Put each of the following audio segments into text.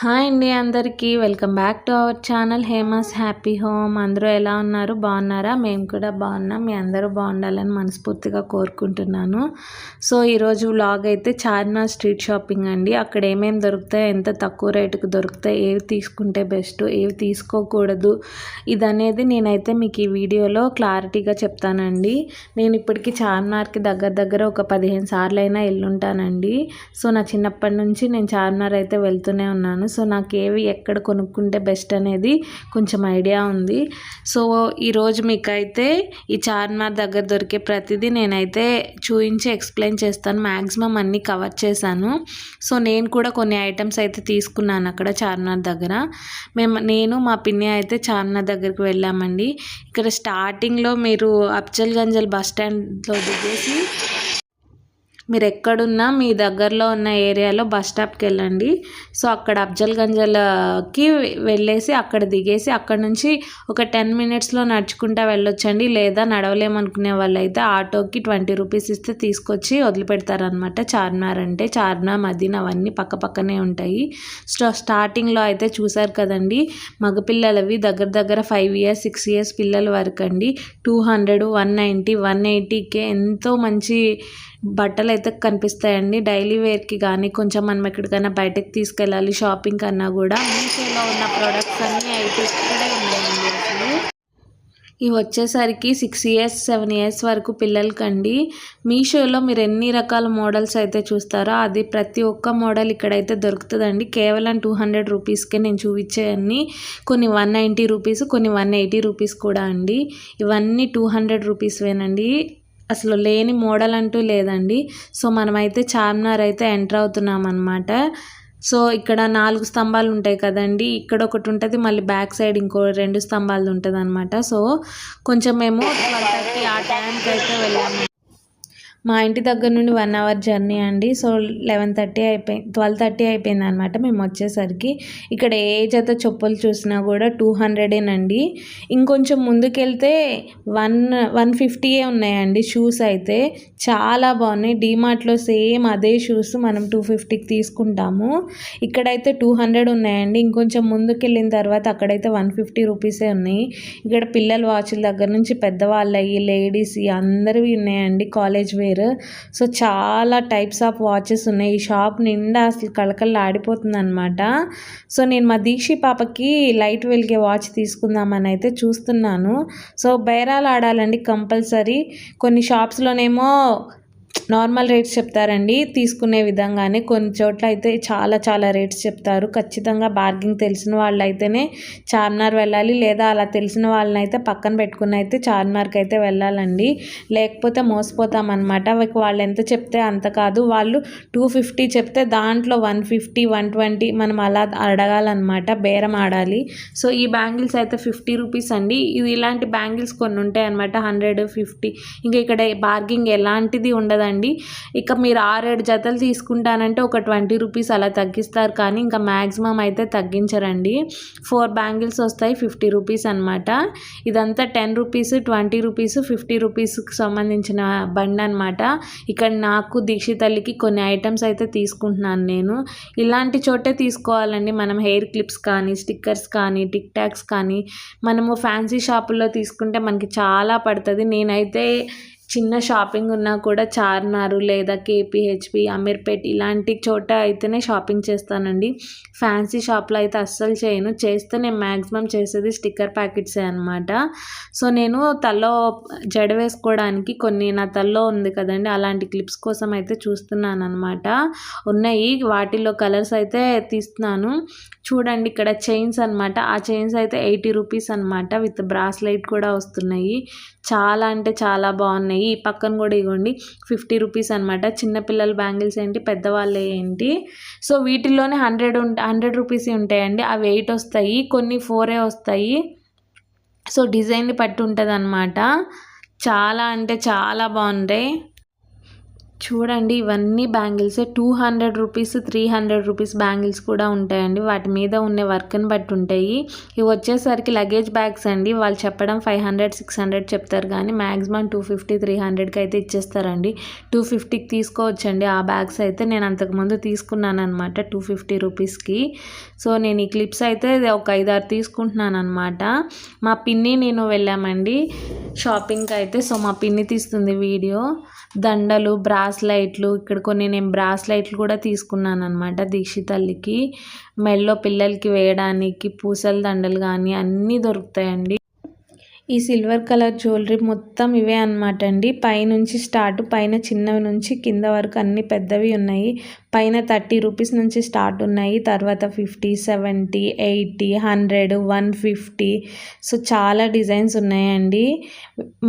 Hi అండి అందరికీ. Welcome back to our channel Hema's happy home. అందరూ ఎలా ఉన్నారు? బాగున్నారా? మేము కూడా బాగున్నాం. మీ అందరూ బాగుండాలని మనస్ఫూర్తిగా కోరుకుంటున్నాను. సో ఈరోజు వ్లాగ్ అయితే చార్మినార్ స్ట్రీట్ షాపింగ్ అండి. అక్కడ ఏమేమి దొరుకుతాయి ఎంత తక్కువ రేటుకు దొరుకుతాయి ఏవి తీసుకుంటే బెస్ట్ ఏవి తీసుకోకూడదు ఇదనేది నేనైతే మీకు ఈ వీడియోలో క్లారిటీగా చెప్తానండి. నేను ఇప్పటికీ చార్మినార్కి దగ్గర దగ్గర ఒక పదిహేను సార్లు అయినా వెళ్ళుంటానండి సో నా చిన్నప్పటి నుంచి నేను చార్మినార్ అయితే వెళ్తూనే ఉన్నాను. సో నాకు ఏవి ఎక్కడ కొనుక్కుంటే బెస్ట్ అనేది కొంచెం ఐడియా ఉంది. సో ఈరోజు మీకైతే ఈ చార్మినార్ దగ్గర దొరికే ప్రతిదీ నేనైతే చూపించి ఎక్స్ప్లెయిన్ చేస్తాను. మ్యాక్సిమం అన్నీ కవర్ చేశాను. సో నేను కూడా కొన్ని ఐటమ్స్ అయితే తీసుకున్నాను అక్కడ చార్మినార్ దగ్గర. మేము నేను మా పిన్ని అయితే చార్మినార్ దగ్గరికి వెళ్ళామండి. ఇక్కడ స్టార్టింగ్లో మీరు అప్చల్ గంజల్ బస్ స్టాండ్లో దిగేసి మీరు ఎక్కడున్నా మీ దగ్గరలో ఉన్న ఏరియాలో బస్ స్టాప్కి వెళ్ళండి సో అక్కడ అఫ్జల్ గంజల్కి వెళ్ళేసి అక్కడ దిగేసి అక్కడ నుంచి ఒక టెన్ మినిట్స్లో నడుచుకుంటా వెళ్ళొచ్చండి. లేదా నడవలేమనుకునే వాళ్ళు అయితే ఆటోకి ట్వంటీ రూపీస్ ఇస్తే తీసుకొచ్చి వదిలిపెడతారనమాట చార్మినార్ అంటే చార్మినార్ మదీనా అవన్నీ పక్క పక్కనే ఉంటాయి. సో స్టార్టింగ్లో అయితే చూసారు కదండి. మగపిల్లలవి దగ్గర దగ్గర ఫైవ్ ఇయర్స్ సిక్స్ ఇయర్స్ పిల్లల వరకు అండి two hundred one ninety one ఎయిటీకే ఎంతో మంచి బట్టలు అయితే కనిపిస్తాయండి. డైలీ వేర్కి కానీ కొంచెం మనం ఎక్కడికైనా బయటకు తీసుకెళ్ళాలి షాపింగ్ కన్నా కూడా మీషోలో ఉన్న ప్రోడక్ట్స్ అన్నీ అయితే ఇక్కడే ఉన్నాయండి అసలు. ఇవి వచ్చేసరికి సిక్స్ ఇయర్స్ సెవెన్ ఇయర్స్ వరకు పిల్లలకండి. మీషోలో మీరు ఎన్ని రకాల మోడల్స్ అయితే చూస్తారో అది ప్రతి ఒక్క మోడల్ ఇక్కడైతే దొరుకుతుందండి. కేవలం టూ హండ్రెడ్ రూపీస్కే నేను చూపించేవన్నీ కొన్ని వన్ నైంటీ రూపీస్ కొన్ని వన్ ఎయిటీ రూపీస్ కూడా అండి. ఇవన్నీ టూ హండ్రెడ్ రూపీస్వేనండి అసలు లేని మోడల్ అంటూ లేదండి. సో మనమైతే చార్మినార్ అయితే ఎంటర్ అవుతున్నాం అనమాట సో ఇక్కడ నాలుగు స్తంభాలు ఉంటాయి కదండి. ఇక్కడ ఒకటి ఉంటుంది మళ్ళీ బ్యాక్ సైడ్ ఇంకో రెండు స్తంభాలు ఉంటుంది అనమాట సో కొంచెం మేము ట్వెల్వ్ థర్టీ ఆ టైంకి అయితే వెళ్ళాము. మా ఇంటి దగ్గర నుండి వన్ అవర్ జర్నీ అండి. సో లెవెన్ థర్టీ అయిపోయి ట్వెల్వ్ థర్టీ అయిపోయింది అనమాట మేము వచ్చేసరికి. ఇక్కడ ఏ జత చెప్పులు చూసినా కూడా టూ హండ్రెడేనండి. ఇంకొంచెం ముందుకెళ్తే వన్ వన్ ఫిఫ్టీయే ఉన్నాయండి షూస్ అయితే. చాలా బాగున్నాయి. డీమార్ట్లో సేమ్ అదే షూస్ మనం టూ ఫిఫ్టీకి తీసుకుంటాము. ఇక్కడైతే టూ హండ్రెడ్ ఉన్నాయండి. ఇంకొంచెం ముందుకెళ్ళిన తర్వాత అక్కడైతే వన్ ఫిఫ్టీ రూపీసే ఉన్నాయి. ఇక్కడ పిల్లల వాచ్ల దగ్గర నుంచి పెద్దవాళ్ళవి లేడీస్ అందరివి ఉన్నాయండి. College wear wear. సో చాలా టైప్స్ ఆఫ్ వాచెస్ ఉన్నాయి. ఈ షాప్ నిండా అసలు కళకళ ఆడిపోతుంది అనమాట సో నేను మా దీక్షి పాపకి లైట్ వెలిగే వాచ్ తీసుకుందామని అయితే చూస్తున్నాను. సో బేరాలు ఆడాలండి కంపల్సరీ. కొన్ని షాప్స్లోనేమో నార్మల్ రేట్స్ చెప్తారండి. తీసుకునే విధంగానే కొన్ని చోట్ల అయితే చాలా చాలా రేట్స్ చెప్తారు. ఖచ్చితంగా బార్గింగ్ తెలిసిన వాళ్ళు అయితేనే చార్మినార్ వెళ్ళాలి. లేదా అలా తెలిసిన వాళ్ళని అయితే పక్కన పెట్టుకుని అయితే చార్మినార్కి అయితే వెళ్ళాలండి. లేకపోతే మోసపోతామన్నమాట. వాళ్ళు ఎంత చెప్తే అంత కాదు. వాళ్ళు టూ ఫిఫ్టీ చెప్తే దాంట్లో వన్ ఫిఫ్టీ వన్ ట్వంటీ మనం అలా అడగాలన్నమాట. బేరం ఆడాలి. సో ఈ బ్యాంగిల్స్ అయితే ఫిఫ్టీ రూపీస్ అండి. ఇది ఇలాంటి బ్యాంగిల్స్ కొన్ని ఉంటాయి అనమాట హండ్రెడ్ ఫిఫ్టీ. ఇంకా ఇక్కడ బార్గింగ్ ఎలాంటిది ఉండదు అండి ఇక మీరు ఆరేడు జతలు తీసుకుంటానంటే ఒక ట్వంటీ రూపీస్ అలా తగ్గిస్తారు. కానీ ఇంకా మ్యాక్సిమం అయితే తగ్గించరండి. ఫోర్ బ్యాంగిల్స్ వస్తాయి ఫిఫ్టీ రూపీస్ అనమాట ఇదంతా ten rupees twenty rupees fifty రూపీస్కి సంబంధించిన బండి అనమాట ఇక్కడ నాకు దీక్షితల్లికి కొన్ని ఐటమ్స్ అయితే తీసుకుంటున్నాను నేను. ఇలాంటి చోటే తీసుకోవాలండి. మనం హెయిర్ క్లిప్స్ కానీ స్టిక్కర్స్ కానీ టిక్ టాక్స్ కానీ మనము ఫ్యాన్సీ షాపుల్లో తీసుకుంటే మనకి చాలా పడుతుంది. నేనైతే చిన్న షాపింగ్ ఉన్నా కూడా చార్మినార్ లేదా కేపీహెచ్పి అమీర్పేట్ ఇలాంటి చోట అయితేనే షాపింగ్ చేస్తానండి. ఫ్యాన్సీ షాప్లో అయితే అస్సలు చేయను. చేస్తే నేను మ్యాక్సిమం చేసేది స్టిక్కర్ ప్యాకెట్సే అనమాట సో నేను తల్లో జడ వేసుకోవడానికి కొన్ని నా తల్లో ఉంది కదండి అలాంటి క్లిప్స్ కోసం అయితే చూస్తున్నాను అనమాట ఉన్నాయి. వాటిలో కలర్స్ అయితే తీస్తున్నాను. చూడండి ఇక్కడ చైన్స్ అనమాట ఆ చైన్స్ అయితే ఎయిటీ రూపీస్ అనమాట విత్ బ్రాస్లైట్ కూడా వస్తున్నాయి. చాలా అంటే చాలా బాగున్నాయి. ఈ పక్కన కూడా ఇవ్వండి ఫిఫ్టీ రూపీస్ అనమాట చిన్నపిల్లల బ్యాంగిల్స్ ఏంటి పెద్దవాళ్ళే ఏంటి. సో వీటిల్లోనే హండ్రెడ్ ఉంట హండ్రెడ్ రూపీస్ ఉంటాయండి. అవి ఎయిట్ వస్తాయి కొన్ని ఫోరే వస్తాయి. సో డిజైన్ని పట్టి ఉంటుంది అనమాట చాలా అంటే చాలా బాగుంటాయి. చూడండి ఇవన్నీ bangles. Two hundred rupees three hundred rupees bangles కూడా ఉంటాయండి. వాటి మీద ఉండే వర్క్ని బట్టి ఉంటాయి. ఇవి వచ్చేసరికి లగేజ్ బ్యాగ్స్ అండి. వాళ్ళు చెప్పడం ఫైవ్ హండ్రెడ్ సిక్స్ హండ్రెడ్ చెప్తారు కానీ మ్యాక్సిమం టూ ఫిఫ్టీ త్రీ హండ్రెడ్కి అయితే ఇచ్చేస్తారండి. టూ ఫిఫ్టీకి తీసుకోవచ్చండి ఆ బ్యాగ్స్ అయితే. నేను అంతకుముందు తీసుకున్నాను అనమాట టూ ఫిఫ్టీ రూపీస్కి. సో నేను ఈ క్లిప్స్ అయితే ఒక ఐదారు తీసుకుంటున్నాను అనమాట మా పిన్ని నేను వెళ్ళామండి షాపింగ్కి అయితే. సో మా పిన్ని తీస్తుంది వీడియో. దండలు బ్రా బ్రాస్లైట్లు ఇక్కడ కొన్ని నేను బ్రాస్లైట్లు కూడా తీసుకున్నాను అనమాట దీక్షితల్లికి. మెల్లో పిల్లలకి వేయడానికి పూసల దండలు కానీ అన్నీ దొరుకుతాయండి. ఈ సిల్వర్ కలర్ జ్యువెలరీ మొత్తం ఇవే అనమాట అండి. పైనుంచి స్టార్ట్ పైన చిన్నవి నుంచి కింద వరకు అన్ని పెద్దవి ఉన్నాయి. పైన థర్టీ రూపీస్ నుంచి స్టార్ట్ ఉన్నాయి. తర్వాత fifty seventy eighty hundred one fifty. So చాలా డిజైన్స్ ఉన్నాయండి.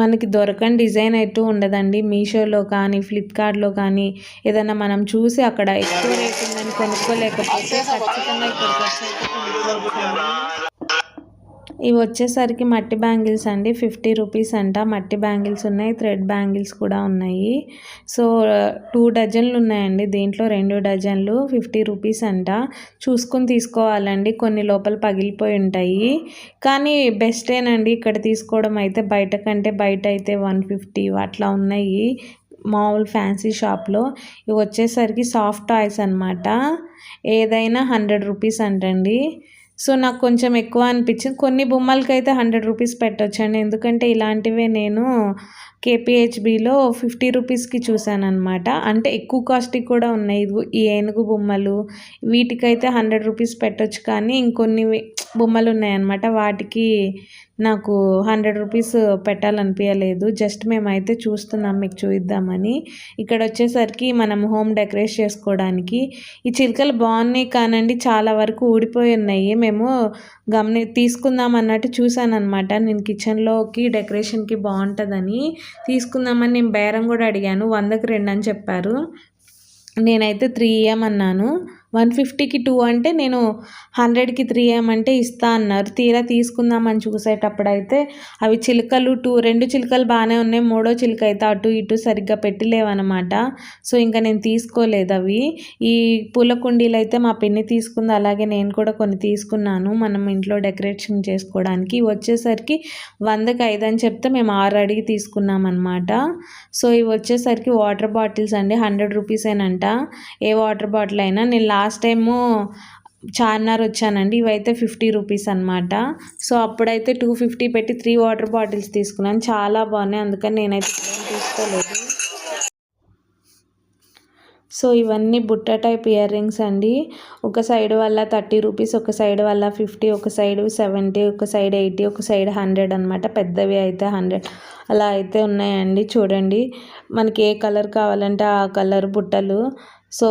మనకి దొరకని డిజైన్ అయితే ఉండదండి. మీషోలో కానీ ఫ్లిప్కార్ట్లో కానీ ఏదైనా మనం చూసి అక్కడ ఎక్కువ రేట్ ఉందని కొనుక్కోలేకపోతే ఖచ్చితంగా ఇక్కడికి వచ్చి ఇవి వచ్చేసరికి మట్టి బ్యాంగిల్స్ అండి. ఫిఫ్టీ రూపీస్ అంట. మట్టి బ్యాంగిల్స్ ఉన్నాయి. థ్రెడ్ బ్యాంగిల్స్ కూడా ఉన్నాయి. సో టూ డజన్లు ఉన్నాయండి. దీంట్లో రెండు డజన్లు ఫిఫ్టీ రూపీస్ అంట. చూసుకుని తీసుకోవాలండి. కొన్ని లోపల పగిలిపోయి ఉంటాయి. కానీ బెస్టేనండి ఇక్కడ తీసుకోవడం అయితే. బయట కంటే బయట అయితే వన్ ఫిఫ్టీ అట్లా ఉన్నాయి. మామూలు ఫ్యాన్సీ షాప్లో. ఇవి వచ్చేసరికి సాఫ్ట్ టాయ్స్ అనమాట ఏదైనా హండ్రెడ్ రూపీస్ అంటండి. సో నాకు కొంచెం ఎక్కువ అనిపించింది. కొన్ని బొమ్మలకైతే హండ్రెడ్ రూపీస్ పెట్టొచ్చండి. ఎందుకంటే ఇలాంటివే నేను కేపీహెచ్బిలో ఫిఫ్టీ రూపీస్కి చూశాను అంటే ఎక్కువ కాస్ట్కి కూడా ఉన్నాయి. ఈ ఏనుగు బొమ్మలు. వీటికైతే హండ్రెడ్ రూపీస్ పెట్టొచ్చు కానీ ఇంకొన్ని బొమ్మలు ఉన్నాయన్నమాట. వాటికి నాకు హండ్రెడ్ రూపీస్ పెట్టాలనిపించలేదు జస్ట్ మేమైతే చూస్తున్నాం మీకు చూద్దామని ఇక్కడ వచ్చేసరికి మనం హోమ్ డెకరేట్ చేసుకోవడానికి. ఈ చిలుకలు బాగున్నాయి కానండి చాలా వరకు ఊడిపోయి ఉన్నాయి. మేము గమని తీసుకుందాం అన్నట్టు చూశాను నేను కిచెన్లోకి డెకరేషన్కి బాగుంటుందని. తీసుకుందామని నేను బేరం కూడా అడిగాను వందకి రెండు అని చెప్పారు. నేనైతే త్రీ ఇయ్యమన్నాను వన్ ఫిఫ్టీకి టూ అంటే నేను హండ్రెడ్కి త్రీ ఏమంటే ఇస్తా అన్నారు. తీరా తీసుకుందామని చూసేటప్పుడు అయితే అవి చిలుకలు టూ రెండు చిలుకలు బాగానే ఉన్నాయి. మూడో చిలుక అయితే అటు ఇటు సరిగ్గా పెట్టలేవన్నమాట సో ఇంకా నేను తీసుకోలేదు అవి. ఈ పూల కుండీలు అయితే మా పిన్ని తీసుకుంది. అలాగే నేను కూడా కొన్ని తీసుకున్నాను. మనం ఇంట్లో డెకరేషన్ చేసుకోవడానికి. వచ్చేసరికి వందకి ఐదు అని చెప్తే మేము ఆరు అడిగి తీసుకున్నాం అనమాట సో ఇవి వచ్చేసరికి వాటర్ బాటిల్స్ అండి. హండ్రెడ్ రూపీసేనంట. ఏ వాటర్ బాటిల్ అయినా. నేను లాస్ట్ టైము చార్నార్ వచ్చానండి. ఇవైతే ఫిఫ్టీ రూపీస్ అనమాట సో అప్పుడైతే టూ ఫిఫ్టీ పెట్టి త్రీ వాటర్ బాటిల్స్ తీసుకున్నాను. చాలా బాగున్నాయి. అందుకని నేనైతే తీసుకోలేదు. సో ఇవన్నీ బుట్ట టైప్ ఇయర్ రింగ్స్ అండి. ఒక సైడ్ వల్ల థర్టీ రూపీస్ ఒక సైడ్ వల్ల ఫిఫ్టీ ఒక సైడ్ సెవెంటీ ఒక సైడ్ ఎయిటీ ఒక సైడ్ హండ్రెడ్ అనమాట పెద్దవి అయితే హండ్రెడ్. అలా అయితే ఉన్నాయండి. చూడండి. మనకి ఏ కలర్ కావాలంటే ఆ కలర్ బుట్టలు. సో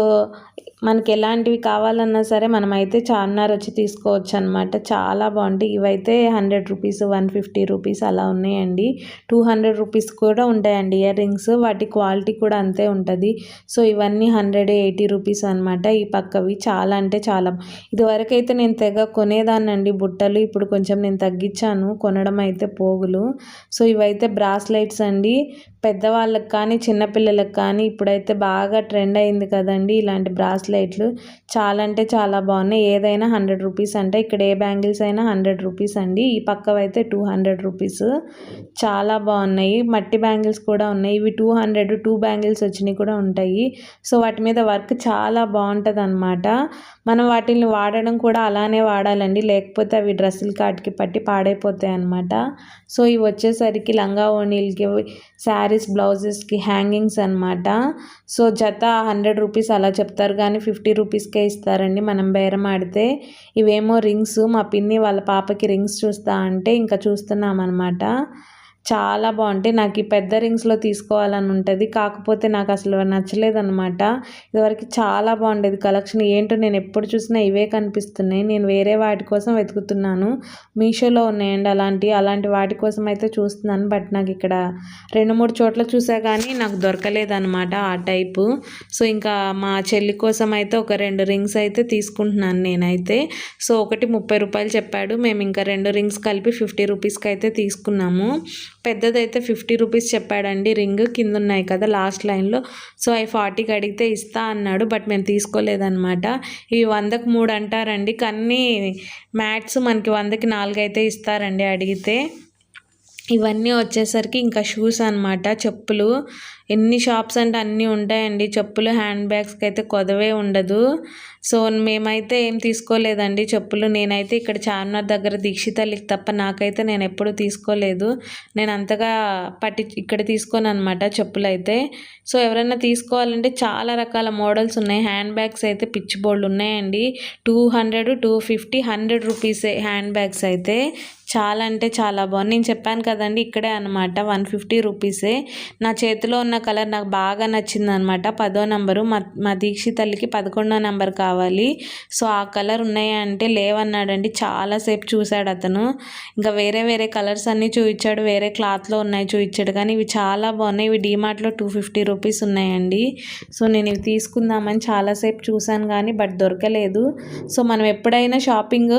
మనకి ఎలాంటివి కావాలన్నా సరే మనమైతే చార్మినార్ వచ్చి తీసుకోవచ్చు అనమాట చాలా బాగుంటాయి. ఇవైతే hundred rupees one fifty rupees అలా ఉన్నాయండి. టూ హండ్రెడ్ రూపీస్ కూడా ఉంటాయండి ఇయర్ రింగ్స్. వాటి క్వాలిటీ కూడా అంతే ఉంటుంది. సో ఇవన్నీ హండ్రెడ్ ఎయిటీ రూపీస్ అనమాట ఈ పక్కవి. చాలా అంటే చాలా. ఇదివరకు అయితే నేను తెగ కొనేదాన్నండి బుట్టలు. ఇప్పుడు కొంచెం నేను తగ్గించాను. కొనడం అయితే పోగులు. సో ఇవైతే బ్రాస్లైట్స్ అండి. పెద్దవాళ్ళకి కానీ చిన్నపిల్లలకు కానీ ఇప్పుడైతే బాగా ట్రెండ్ అయింది కదండి ఇలాంటి బ్రాస్లెట్లు. చాలా అంటే చాలా బాగున్నాయి. ఏదైనా హండ్రెడ్ రూపీస్ అంటే ఇక్కడ ఏ బ్యాంగిల్స్ అయినా హండ్రెడ్ రూపీస్ అండి. ఈ పక్కవైతే టూ హండ్రెడ్ రూపీస్. చాలా బాగున్నాయి. మట్టి బ్యాంగిల్స్ కూడా ఉన్నాయి. ఇవి టూ హండ్రెడ్ టూ బ్యాంగిల్స్ వచ్చినాయి కూడా ఉంటాయి. సో వాటి మీద వర్క్ చాలా బాగుంటుంది అనమాట మనం వాటిని వాడడం కూడా అలానే వాడాలండి. లేకపోతే అవి డ్రెస్సులు కాటికి పట్టి పాడైపోతాయి అనమాట సో ఇవి వచ్చేసరికి లంగా ఓణీలకి శారీస్ బ్లౌజెస్కి హ్యాంగింగ్స్ అనమాట సో జత హండ్రెడ్ రూపీస్ అలా చెప్తారు. కానీ ఫిఫ్టీ రూపీస్కే ఇస్తారండి మనం బేరం ఆడితే. ఇవేమో రింగ్స్ మా పిన్ని వాళ్ళ పాపకి రింగ్స్ చూస్తా అంటే ఇంకా చూస్తున్నాం అనమాట చాలా బాగుంటాయి. నాకు ఈ పెద్ద రింగ్స్లో తీసుకోవాలని ఉంటుంది. కాకపోతే నాకు అసలు నచ్చలేదు అనమాట ఇదివరకు చాలా బాగుండేది కలెక్షన్. ఏంటో నేను ఎప్పుడు చూసినా ఇవే కనిపిస్తున్నాయి. నేను వేరే వాటి కోసం వెతుకుతున్నాను. మీషోలో ఉన్నాయండి అలాంటి అలాంటి వాటి కోసం అయితే చూస్తున్నాను. బట్ నాకు ఇక్కడ రెండు మూడు చోట్ల చూసా కానీ నాకు దొరకలేదన్నమాట ఆ టైపు. సో ఇంకా మా చెల్లి కోసం అయితే ఒక రెండు రింగ్స్ అయితే తీసుకుంటున్నాను నేనైతే. సో ఒకటి ముప్పై రూపాయలు చెప్పాడు. మేము ఇంకా రెండు రింగ్స్ కలిపి ఫిఫ్టీ రూపీస్కి అయితే తీసుకున్నాము. పెద్దదైతే ఫిఫ్టీ రూపీస్ చెప్పాడండి. రింగ్ కింద ఉన్నాయి కదా లాస్ట్ లైన్లో. సో అవి ఫార్టీకి అడిగితే ఇస్తా అన్నాడు బట్ మేము తీసుకోలేదన్నమాట. ఇవి వందకు మూడు అంటారండి. కానీ మ్యాట్స్ మనకి వందకి నాలుగు అయితే ఇస్తారండి అడిగితే. ఇవన్నీ వచ్చేసరికి ఇంకా షూస్ అనమాట చెప్పులు. ఎన్ని షాప్స్ అంటే అన్నీ ఉంటాయండి. చెప్పులు హ్యాండ్ బ్యాగ్స్కి అయితే కొదవే ఉండదు. సో మేమైతే ఏం తీసుకోలేదండి చెప్పులు. నేనైతే ఇక్కడ చార్మినార్ దగ్గర దీక్షితల్లికి తప్ప నాకైతే నేను ఎప్పుడు తీసుకోలేదు. నేను అంతగా పట్టి ఇక్కడ తీసుకోను అనమాట చెప్పులు అయితే సో ఎవరైనా తీసుకోవాలంటే చాలా రకాల మోడల్స్ ఉన్నాయి. హ్యాండ్ బ్యాగ్స్ అయితే పిచ్చి బోర్డులు ఉన్నాయండి. Two hundred two fifty hundred రూపీసే హ్యాండ్ బ్యాగ్స్ అయితే. చాలా అంటే చాలా బాగుంది నేను చెప్పాను కదండి ఇక్కడే అనమాట వన్ ఫిఫ్టీ రూపీసే నా చేతిలో ఉన్న కలర్ నాకు బాగా నచ్చింది అనమాట పదో నెంబరు. మా మా దీక్షితల్లికి పదకొండో నెంబర్ కావాలి. సో ఆ కలర్ ఉన్నాయా అంటే లేవన్నాడండి చాలాసేపు చూశాడు అతను. ఇంకా వేరే వేరే కలర్స్ అన్నీ చూపించాడు వేరే క్లాత్లో ఉన్నాయి చూపించాడు కానీ ఇవి చాలా బాగున్నాయి. ఇవి డీమార్ట్లో టూ ఫిఫ్టీ రూపీస్ ఉన్నాయండి. సో నేను ఇవి తీసుకుందామని చాలాసేపు చూశాను కానీ బట్ దొరకలేదు. సో మనం ఎప్పుడైనా షాపింగ్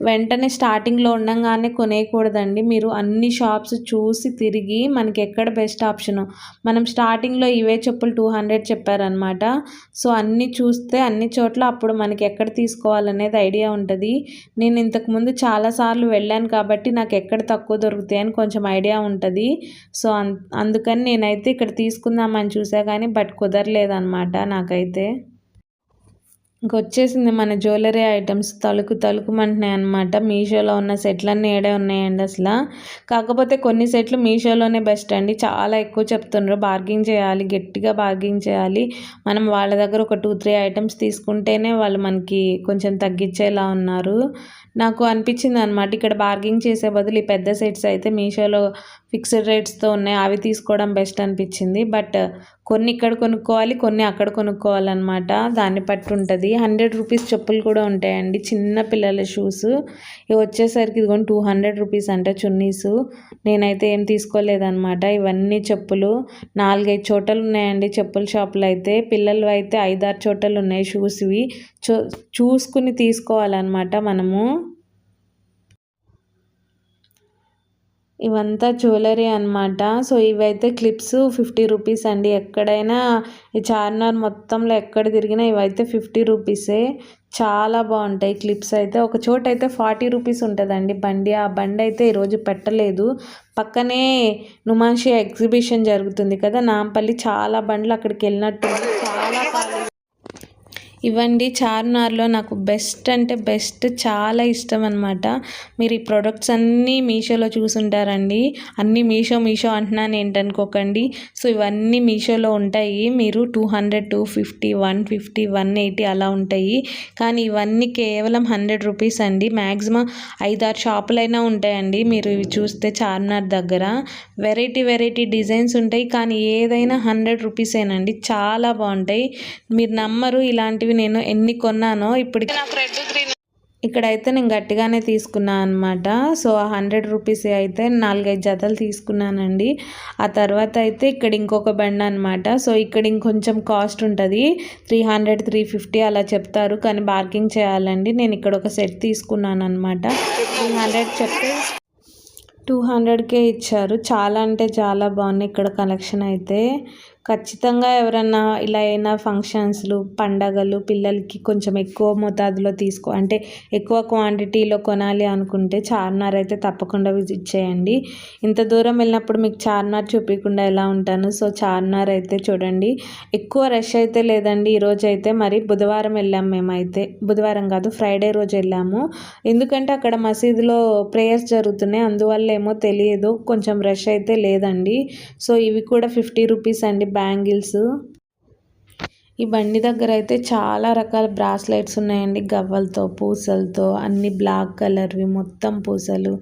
వెంటనే స్టార్టింగ్లో ఉండగానే కొనేయకూడదండి. మీరు అన్ని షాప్స్ చూసి తిరిగి మనకి ఎక్కడ బెస్ట్ ఆప్షను? మనం స్టార్టింగ్లో ఇవే చెప్పులు టూ హండ్రెడ్ చెప్పారనమాట సో అన్నీ చూస్తే అన్ని చోట్ల అప్పుడు మనకి ఎక్కడ తీసుకోవాలనేది ఐడియా ఉంటుంది. నేను ఇంతకుముందు చాలాసార్లు వెళ్ళాను కాబట్టి నాకు ఎక్కడ తక్కువ దొరుకుతాయి అని కొంచెం ఐడియా ఉంటుంది. సో అందుకని నేనైతే ఇక్కడ తీసుకుందామని చూసా కానీ బట్ కుదరలేదన్నమాట నాకైతే. ఇంకొచ్చేసింది మన జ్యువెలరీ ఐటమ్స్ తలుకు తలుకుమంటున్నాయి అనమాట మీషోలో ఉన్న సెట్లన్నీ ఏడే ఉన్నాయండి అసలు. కాకపోతే కొన్ని సెట్లు మీషోలోనే బెస్ట్ అండి. చాలా ఎక్కువ చెప్తుండ్రు. బార్గింగ్ చేయాలి గట్టిగా బార్గింగ్ చేయాలి. మనం వాళ్ళ దగ్గర ఒక టూ త్రీ ఐటమ్స్ తీసుకుంటేనే వాళ్ళు మనకి కొంచెం తగ్గించేలా ఉన్నారు. నాకు అనిపించింది అనమాట ఇక్కడ బార్గింగ్ చేసే బదులు ఈ పెద్ద సెట్స్ అయితే మీషోలో ఫిక్స్డ్ రేట్స్తో ఉన్నాయి. అవి తీసుకోవడం బెస్ట్ అనిపించింది. బట్ కొన్ని ఇక్కడ కొనుక్కోవాలి కొన్ని అక్కడ కొనుక్కోవాలన్నమాట. దాన్ని బట్టి ఉంటుంది. హండ్రెడ్ రూపీస్ చెప్పులు కూడా ఉంటాయండి. చిన్న పిల్లల షూస్. ఇవి వచ్చేసరికి ఇదిగోండి టూ హండ్రెడ్ రూపీస్ అంటే చున్నీస్. నేనైతే ఏం తీసుకోలేదన్నమాట. ఇవన్నీ చెప్పులు. నాలుగైదు చోటలు ఉన్నాయండి చెప్పుల షాపులు అయితే. పిల్లలు అయితే ఐదారు చోటలు ఉన్నాయి షూస్వి చూ చూసుకుని తీసుకోవాలన్నమాట మనము. ఇవంతా జ్యువెలరీ అనమాట సో ఇవైతే క్లిప్స్ ఫిఫ్టీ రూపీస్ అండి. ఎక్కడైనా ఈ చార్మినార్ మొత్తంలో ఎక్కడ తిరిగినా ఇవైతే ఫిఫ్టీ రూపీసే. చాలా బాగుంటాయి క్లిప్స్ అయితే. ఒక చోట అయితే ఫార్టీ రూపీస్ ఉంటుందండి బండి. ఆ బండి అయితే ఈరోజు పెట్టలేదు. పక్కనే నుమాన్షి ఎగ్జిబిషన్ జరుగుతుంది కదా నాంపల్లి. చాలా బండ్లు అక్కడికి వెళ్ళినట్టు చాలా ఇవ్వండి. చార్మినార్లో నాకు బెస్ట్ అంటే బెస్ట్ చాలా ఇష్టం అనమాట మీరు ఈ ప్రొడక్ట్స్ అన్నీ మీషోలో చూసుంటారండి. అన్నీ మీషో మీషో అంటున్నాను ఏంటనుకోకండి. సో ఇవన్నీ మీషోలో ఉంటాయి. మీరు two hundred two fifty one fifty one eighty అలా ఉంటాయి. కానీ ఇవన్నీ కేవలం హండ్రెడ్ రూపీస్ అండి. మ్యాక్సిమం ఐదారు షాపులైనా ఉంటాయండి. మీరు ఇవి చూస్తే చార్మినార్ దగ్గర. వెరైటీ వెరైటీ డిజైన్స్ ఉంటాయి. కానీ ఏదైనా హండ్రెడ్ రూపీసేనండి. చాలా బాగుంటాయి. మీరు నమ్మరు ఇలాంటివి ఇవి నేను ఎన్ని కొన్నానో ఇప్పుడు ఇక్కడైతే నేను గట్టిగానే తీసుకున్నాను అనమాట సో ఆ హండ్రెడ్ రూపీస్ అయితే నాలుగైదు జతలు తీసుకున్నానండి. ఆ తర్వాత అయితే ఇక్కడ ఇంకొక బండి అనమాట సో ఇక్కడ ఇంకొంచెం కాస్ట్ ఉంటుంది. త్రీ హండ్రెడ్ త్రీ ఫిఫ్టీ అలా చెప్తారు. కానీ బార్గింగ్ చేయాలండి. నేను ఇక్కడ ఒక సెట్ తీసుకున్నాను అనమాట త్రీ హండ్రెడ్ చెప్తే టూ హండ్రెడ్కే ఇచ్చారు. చాలా అంటే చాలా బాగున్నాయి ఇక్కడ కలెక్షన్ అయితే. ఖచ్చితంగా ఎవరన్నా ఇలా అయినా ఫంక్షన్స్లు పండగలు పిల్లలకి కొంచెం ఎక్కువ మోతాదులో తీసుకో అంటే ఎక్కువ క్వాంటిటీలో కొనాలి అనుకుంటే చార్మినార్ అయితే తప్పకుండా విజిట్ చేయండి. ఇంత దూరం వెళ్ళినప్పుడు మీకు చార్మినార్ చూపించకుండా ఎలా ఉంటాను? సో చార్మినార్ అయితే చూడండి. ఎక్కువ రష్ అయితే లేదండి ఈరోజు అయితే. మరి బుధవారం వెళ్ళాము మేమైతే బుధవారం కాదు ఫ్రైడే రోజు వెళ్ళాము. ఎందుకంటే అక్కడ మసీదులో ప్రేయర్స్ జరుగుతున్నాయి. అందువల్ల ఏమో తెలియదు. కొంచెం రష్ అయితే లేదండి. సో ఇవి కూడా ఫిఫ్టీ రూపీస్ అండి. బ్యాంగిల్స్. ఈ బండి దగ్గర అయితే చాలా రకాల బ్రాస్లెట్స్ ఉన్నాయండి. గవ్వలతో పూసలతో అన్ని బ్లాక్ కలర్వి మొత్తం పూసలు.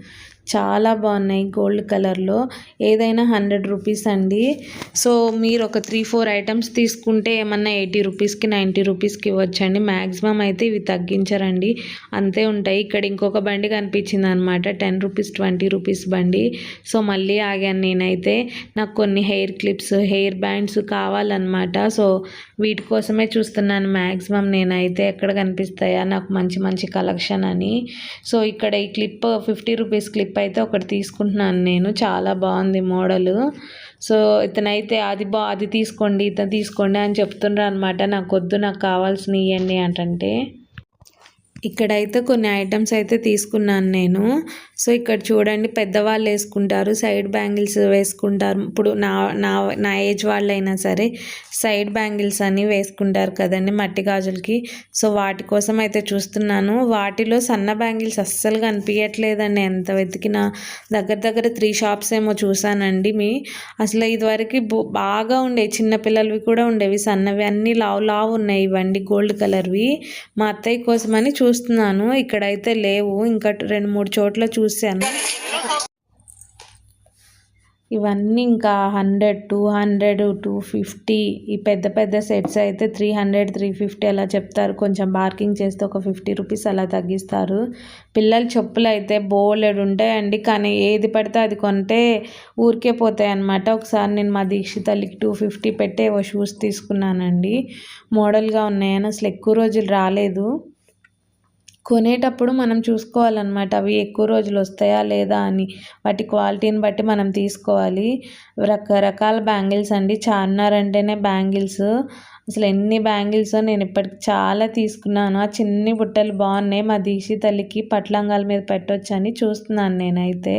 చాలా బాగున్నాయి గోల్డ్ కలర్లో. ఏదైనా హండ్రెడ్ రూపీస్ అండి. సో మీరు ఒక త్రీ ఫోర్ ఐటమ్స్ తీసుకుంటే ఏమన్నా ఎయిటీ రూపీస్కి నైంటీ రూపీస్కి ఇవ్వచ్చండి. మ్యాక్సిమం అయితే ఇవి తగ్గించరండి. అంతే ఉంటాయి. ఇక్కడ ఇంకొక బండి కనిపించింది అనమాట టెన్ రూపీస్ ట్వంటీ రూపీస్ బండి. సో మళ్ళీ ఆగాను నేనైతే. నాకు కొన్ని హెయిర్ క్లిప్స్ హెయిర్ బ్యాండ్స్ కావాలన్నమాట. సో వీటి కోసమే చూస్తున్నాను. మ్యాక్సిమం నేనైతే ఎక్కడ కనిపిస్తాయా? నాకు మంచి మంచి కలెక్షన్ అని. సో ఇక్కడ ఈ clip fifty rupees clip clip అయితే ఒకటి తీసుకుంటున్నాను నేను. చాలా బాగుంది మోడల్. సో ఇతనైతే అది బా అది తీసుకోండి ఇతను తీసుకోండి అని చెప్తుండ్రు అనమాట నాకు వద్దు నాకు కావాల్సినవి ఇవ్వండి అంటే ఇక్కడైతే కొన్ని ఐటమ్స్ అయితే తీసుకున్నాను నేను. సో ఇక్కడ చూడండి పెద్దవాళ్ళు వేసుకుంటారు సైడ్ బ్యాంగిల్స్ వేసుకుంటారు. ఇప్పుడు నా నా నా ఏజ్ వాళ్ళైనా సరే సైడ్ బ్యాంగిల్స్ అని వేసుకుంటారు కదండి మట్టి గాజులకి. సో వాటి కోసం అయితే చూస్తున్నాను. వాటిలో సన్న బ్యాంగిల్స్ అస్సలు కనిపించట్లేదండి ఎంత వెతికినా దగ్గర దగ్గర త్రీ షాప్స్ ఏమో చూసానండి మీ. అసలు ఇదివరకు బాగా ఉండేవి చిన్నపిల్లలవి కూడా ఉండేవి. సన్నవి అన్నీ లావు లావు ఉన్నాయి ఇవ్వండి గోల్డ్ కలర్వి. మా అత్తయ్య కోసమని చూ చూస్తున్నాను. ఇక్కడైతే లేవు. ఇంకా రెండు మూడు చోట్ల చూశాను. ఇవన్నీ ఇంకా hundred two hundred two fifty. ఈ పెద్ద పెద్ద సెట్స్ అయితే త్రీ హండ్రెడ్ త్రీ ఫిఫ్టీ అలా చెప్తారు. కొంచెం బార్కింగ్ చేస్తే ఒక ఫిఫ్టీ రూపీస్ అలా తగ్గిస్తారు. పిల్లల చెప్పులు అయితే బోలెడు ఉంటాయండి. కానీ ఏది పడితే అది కొంటే ఊరికే పోతాయి అనమాట ఒకసారి నేను మా దీక్షితల్లికి టూ ఫిఫ్టీ పెట్టే ఓ షూస్ తీసుకున్నానండి. మోడల్గా ఉన్నాయని అసలు ఎక్కువ రోజులు రాలేదు. కొనేటప్పుడు మనం చూసుకోవాలన్నమాట. అవి ఎక్కువ రోజులు వస్తాయా లేదా అని. వాటి క్వాలిటీని బట్టి మనం తీసుకోవాలి. రకరకాల బ్యాంగిల్స్ అండి. చార్మినార్ అంటేనే బ్యాంగిల్స్. అసలు ఎన్ని బ్యాంగిల్స్ నేను ఇప్పటికి చాలా తీసుకున్నాను. ఆ చిన్ని బుట్టలు బాగున్నాయి. మా దీక్షి తల్లికి పట్లంగాల మీద పెట్టొచ్చని చూస్తున్నాను నేనైతే.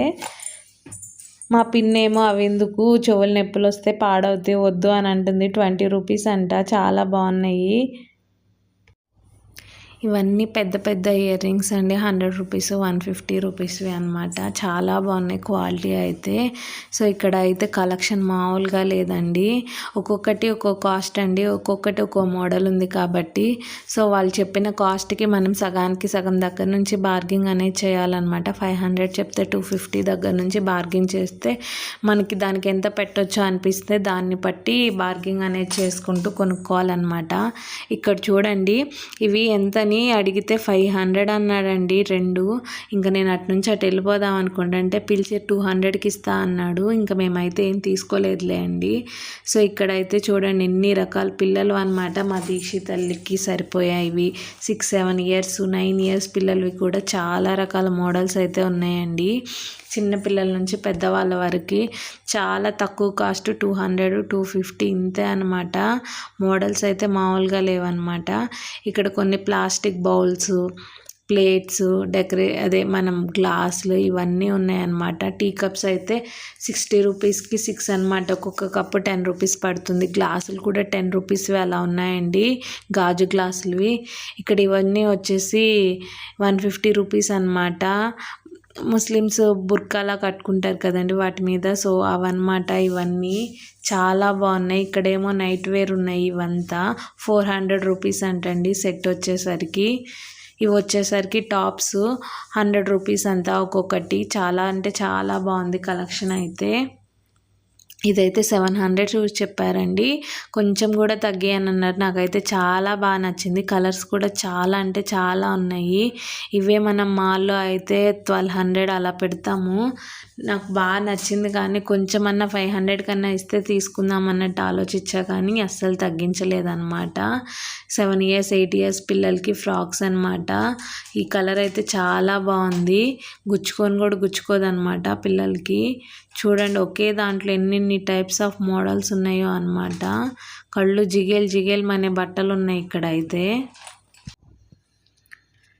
మా పిన్నేమో అవి ఎందుకు చెవులు నొప్పులు వస్తే పాడవుతాయి వద్దు అని అంటుంది. ట్వంటీ రూపీస్ అంట. చాలా బాగున్నాయి. ఇవన్నీ పెద్ద పెద్ద ఇయర్ రింగ్స్ అండి. హండ్రెడ్ రూపీస్ వన్ ఫిఫ్టీ రూపీస్వి అనమాట చాలా బాగున్నాయి క్వాలిటీ అయితే. సో ఇక్కడ అయితే కలెక్షన్ మామూలుగా లేదండి. ఒక్కొక్కటి ఒక్కో కాస్ట్ అండి. ఒక్కొక్కటి ఒక్కో మోడల్ ఉంది కాబట్టి. సో వాళ్ళు చెప్పిన కాస్ట్కి మనం సగానికి సగం దగ్గర నుంచి బార్గింగ్ అనేది చేయాలన్నమాట. ఫైవ్ హండ్రెడ్ చెప్తే టూ ఫిఫ్టీ దగ్గర నుంచి బార్గింగ్ చేస్తే మనకి దానికి ఎంత పెట్టొచ్చో అనిపిస్తే దాన్ని బట్టి బార్గింగ్ అనేది చేసుకుంటూ కొనుక్కోవాలన్నమాట. ఇక్కడ చూడండి ఇవి ఎంత అని అడిగితే ఫైవ్ హండ్రెడ్ అన్నాడండి రెండు. ఇంకా నేను అటు నుంచి అటు వెళ్ళిపోదాం అనుకోండి. అంటే పిలిచి టూ హండ్రెడ్కి ఇస్తా అన్నాడు. ఇంకా మేమైతే ఏం తీసుకోలేదులే అండి. సో ఇక్కడైతే చూడండి ఎన్ని రకాల పిల్లలు అనమాట మా దీక్షి తల్లికి సరిపోయాయి six seven years nine years పిల్లలవి కూడా చాలా రకాల మోడల్స్ అయితే ఉన్నాయండి. చిన్నపిల్లల నుంచి పెద్దవాళ్ళ వరకు చాలా తక్కువ cost two hundred two fifty ఇంతే అనమాట మోడల్స్ అయితే మామూలుగా లేవన్నమాట. ఇక్కడ కొన్ని ప్లాస్టిక్ బౌల్స్ ప్లేట్స్ డెకరే అదే మనం గ్లాసులు ఇవన్నీ ఉన్నాయన్నమాట. టీ కప్స్ అయితే సిక్స్టీ రూపీస్కి సిక్స్ అనమాట ఒక్కొక్క కప్పు టెన్ రూపీస్ పడుతుంది. గ్లాసులు కూడా టెన్ రూపీస్వి అలా ఉన్నాయండి. గాజు గ్లాసులవి. ఇక్కడ ఇవన్నీ వచ్చేసి వన్ ఫిఫ్టీ రూపీస్ అనమాట ముస్లిమ్స్ బుర్కాలా కట్టుకుంటారు కదండి వాటి మీద. సో అవన్నమాట ఇవన్నీ చాలా బాగున్నాయి. ఇక్కడేమో నైట్ వేర్ ఉన్నాయి ఇవంతా. ఫోర్ హండ్రెడ్ రూపీస్ అంటండి సెట్ వచ్చేసరికి. ఇవి వచ్చేసరికి టాప్స్ హండ్రెడ్ రూపీస్ అంతా ఒక్కొక్కటి. చాలా అంటే చాలా బాగుంది కలెక్షన్ అయితే. ఇదైతే సెవెన్ హండ్రెడ్ చూసి చెప్పారండి. కొంచెం కూడా తగ్గాయని అన్నారు నాకైతే చాలా బాగా నచ్చింది. కలర్స్ కూడా చాలా అంటే చాలా ఉన్నాయి. ఇవే మనం మాల్లో అయితే ట్వెల్వ్ హండ్రెడ్ అలా పెడతాము. నాకు బాగా నచ్చింది కానీ కొంచెమన్నా ఫైవ్ హండ్రెడ్ కన్నా ఇస్తే తీసుకుందాం అన్నట్టు ఆలోచించా కానీ అస్సలు తగ్గించలేదన్నమాట. సెవెన్ ఇయర్స్ ఎయిట్ ఇయర్స్ పిల్లలకి ఫ్రాక్స్ అనమాట ఈ కలర్ అయితే చాలా బాగుంది. గుచ్చుకొని కూడా గుచ్చుకోదనమాట పిల్లలకి. చూడండి ఒకే దాంట్లో ఎన్ని టైప్స్ ఆఫ్ మోడల్స్ ఉన్నాయో అనమాట కళ్ళు జిగేల్ జిగేల్ అనే బట్టలు ఉన్నాయి ఇక్కడ అయితే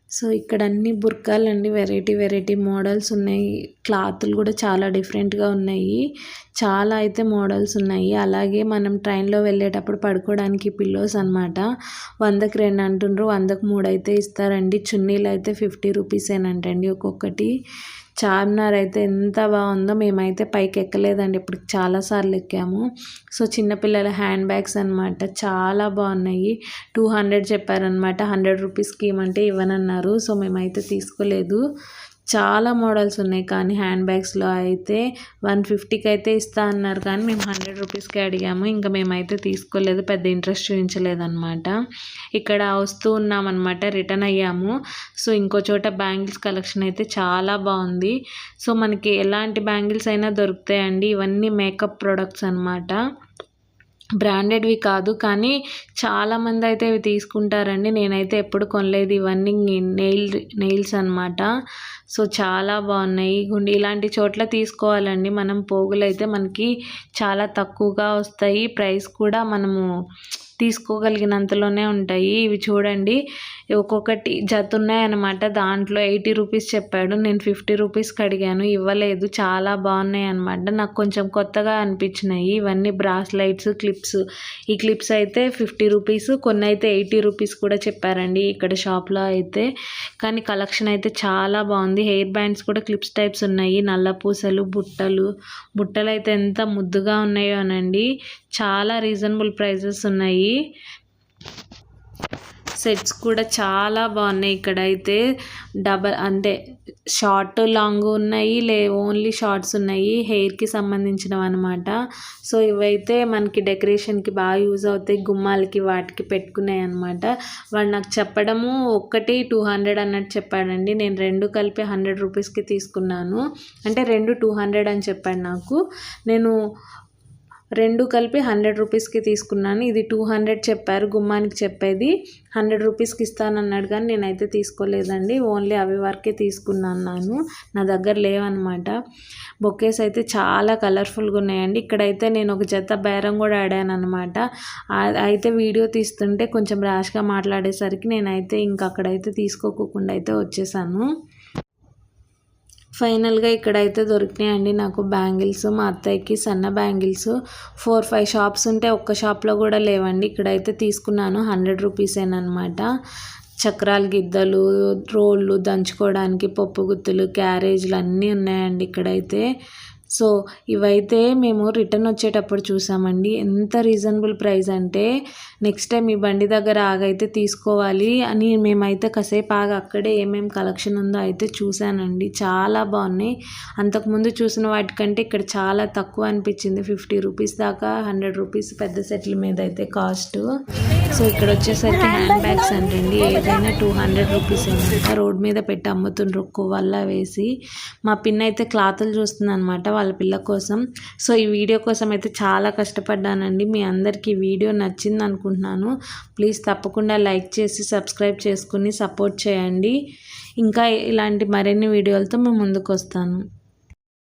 సో ఇక్కడ అన్ని బుర్కాలండి వెరైటీ వెరైటీ మోడల్స్ ఉన్నాయి. క్లాతులు కూడా చాలా డిఫరెంట్గా ఉన్నాయి. చాలా అయితే మోడల్స్ ఉన్నాయి. అలాగే మనం ట్రైన్లో వెళ్ళేటప్పుడు పడుకోవడానికి పిల్లోస్ అనమాట వందకి రెండు అంటుండ్రు వందకు మూడు అయితే ఇస్తారండి. చున్నీలు అయితే ఫిఫ్టీ రూపీసేనంటండి ఒక్కొక్కటి. చార్మినార్ అయితే ఎంత బాగుందో మేమైతే పైకి ఎక్కలేదండి. ఇప్పుడు చాలాసార్లు ఎక్కాము. సో చిన్నపిల్లల హ్యాండ్ బ్యాగ్స్ అనమాట చాలా బాగున్నాయి. టూ హండ్రెడ్ చెప్పారనమాట హండ్రెడ్ రూపీస్కి ఇవ్వమంటే ఇవ్వనన్నారు. సో మేమైతే తీసుకోలేదు. చాలా మోడల్స్ ఉన్నాయి కానీ హ్యాండ్ బ్యాగ్స్లో అయితే వన్ ఫిఫ్టీకి అయితే ఇస్తా అన్నారు కానీ మేము హండ్రెడ్ రూపీస్కి అడిగాము. ఇంకా మేమైతే తీసుకోలేదు పెద్ద ఇంట్రెస్ట్ చూపించలేదన్నమాట. ఇక్కడ వస్తూ ఉన్నామన్నమాట రిటర్న్ అయ్యాము. సో ఇంకో చోట బ్యాంగిల్స్ కలెక్షన్ అయితే చాలా బాగుంది. సో మనకి ఎలాంటి బ్యాంగిల్స్ అయినా దొరుకుతాయండి. ఇవన్నీ మేకప్ ప్రొడక్ట్స్ అనమాట బ్రాండెడ్వి కాదు కానీ చాలామంది అయితే ఇవి తీసుకుంటారండి. నేనైతే ఎప్పుడు కొనలేదు. ఇవన్నీ నెయిల్ నెయిల్స్ అనమాట సో చాలా బాగున్నాయి. గుండి ఇలాంటి చోట్ల తీసుకోవాలండి. మనం పోగులు అయితే మనకి చాలా తక్కువగా వస్తాయి. ప్రైస్ కూడా మనము తీసుకోగలిగినంతలోనే ఉంటాయి. ఇవి చూడండి. ఒక్కొక్కటి జత ఉన్నాయన్నమాట. దాంట్లో ఎయిటీ రూపీస్ చెప్పాడు. నేను ఫిఫ్టీ రూపీస్కి అడిగాను ఇవ్వలేదు. చాలా బాగున్నాయి అనమాట నాకు కొంచెం కొత్తగా అనిపించినాయి. ఇవన్నీ బ్రాస్లైట్స్ క్లిప్స్. ఈ క్లిప్స్ అయితే ఫిఫ్టీ రూపీస్. కొన్ని అయితే ఎయిటీ రూపీస్ కూడా చెప్పారండి ఇక్కడ షాప్లో అయితే. కానీ కలెక్షన్ అయితే చాలా బాగుంది. హెయిర్ బ్యాండ్స్ కూడా క్లిప్స్ టైప్స్ ఉన్నాయి. నల్ల పూసలు బుట్టలు. బుట్టలు అయితే ఎంత ముద్దుగా ఉన్నాయో అనండి చాలా రీజనబుల్ ప్రైజెస్ ఉన్నాయి. సెట్స్ కూడా చాలా బాగున్నాయి. ఇక్కడ అయితే డబల్ అంటే షార్ట్ లాంగ్ ఉన్నాయి లే ఓన్లీ షార్ట్స్ ఉన్నాయి హెయిర్కి సంబంధించినవి అనమాట సో ఇవైతే మనకి డెకరేషన్కి బాగా యూజ్ అవుతాయి గుమ్మాలకి వాటికి పెట్టుకున్నాయి అనమాట వాడు నాకు చెప్పడము ఒక్కటి టూ హండ్రెడ్ అన్నట్టు చెప్పాడండి. నేను రెండు కలిపి హండ్రెడ్ రూపీస్కి తీసుకున్నాను. అంటే రెండు టూ హండ్రెడ్ అని చెప్పాడు నాకు. నేను రెండు కలిపి హండ్రెడ్ రూపీస్కి తీసుకున్నాను. ఇది టూ హండ్రెడ్ చెప్పారు గుమ్మానికి చెప్పేది. హండ్రెడ్ రూపీస్కి ఇస్తానన్నాడు కానీ నేనైతే తీసుకోలేదండి. ఓన్లీ అవి వరకే తీసుకున్నాను నేను. నా దగ్గర లేవన్నమాట బొకేస్ అయితే చాలా కలర్ఫుల్గా ఉన్నాయండి. ఇక్కడైతే నేను ఒక జత బేరం కూడా ఆడాను అనమాట అయితే వీడియో తీస్తుంటే కొంచెం ర్యాష్గా మాట్లాడేసరికి నేనైతే ఇంక అక్కడైతే తీసుకోకుండా అయితే వచ్చేసాను. ఫైనల్గా ఇక్కడైతే దొరికినాయండి నాకు బ్యాంగిల్స్. మా అత్తయ్యకి సన్న బ్యాంగిల్స్. ఫోర్ ఫైవ్ షాప్స్ ఉంటే ఒక్క షాప్లో కూడా లేవండి. ఇక్కడైతే తీసుకున్నాను. హండ్రెడ్ రూపీసేనమాట చక్రాల గిద్దలు రోళ్ళు దంచుకోవడానికి పప్పు గుత్తులు క్యారేజ్లు అన్నీ ఉన్నాయండి ఇక్కడైతే. సో ఇవైతే మేము రిటర్న్ వచ్చేటప్పుడు చూసామండి. ఎంత రీజనబుల్ ప్రైస్ అంటే నెక్స్ట్ టైం ఈ బండి దగ్గర ఆగైతే తీసుకోవాలి అని మేమైతే కాసేపు ఆగ అక్కడే ఏమేమి కలెక్షన్ ఉందో అయితే చూశానండి. చాలా బాగున్నాయి. అంతకుముందు చూసిన వాటికంటే ఇక్కడ చాలా తక్కువ అనిపించింది. ఫిఫ్టీ రూపీస్ దాకా హండ్రెడ్ రూపీస్ పెద్ద సెట్ల మీద అయితే కాస్ట్. సో ఇక్కడ వచ్చేసరికి హ్యాండ్ బ్యాగ్స్ అంటండి ఏదైనా టూ హండ్రెడ్ రూపీస్ ఏమైనా రోడ్ మీద పెట్టి అమ్ముతుండ్రు వల్ల వేసి. మా పిన్ అయితే క్లాతులు చూస్తుంది అనమాట వాళ్ళ వాళ్ళ పిల్ల కోసం. సో ఈ వీడియో కోసం అయితే చాలా కష్టపడ్డానండి. మీ అందరికీ వీడియో నచ్చింది అనుకుంటున్నాను. ప్లీజ్ తప్పకుండా లైక్ చేసి సబ్స్క్రైబ్ చేసుకుని సపోర్ట్ చేయండి. ఇంకా ఇలాంటి మరిన్ని వీడియోలతో మేము ముందుకు వస్తాను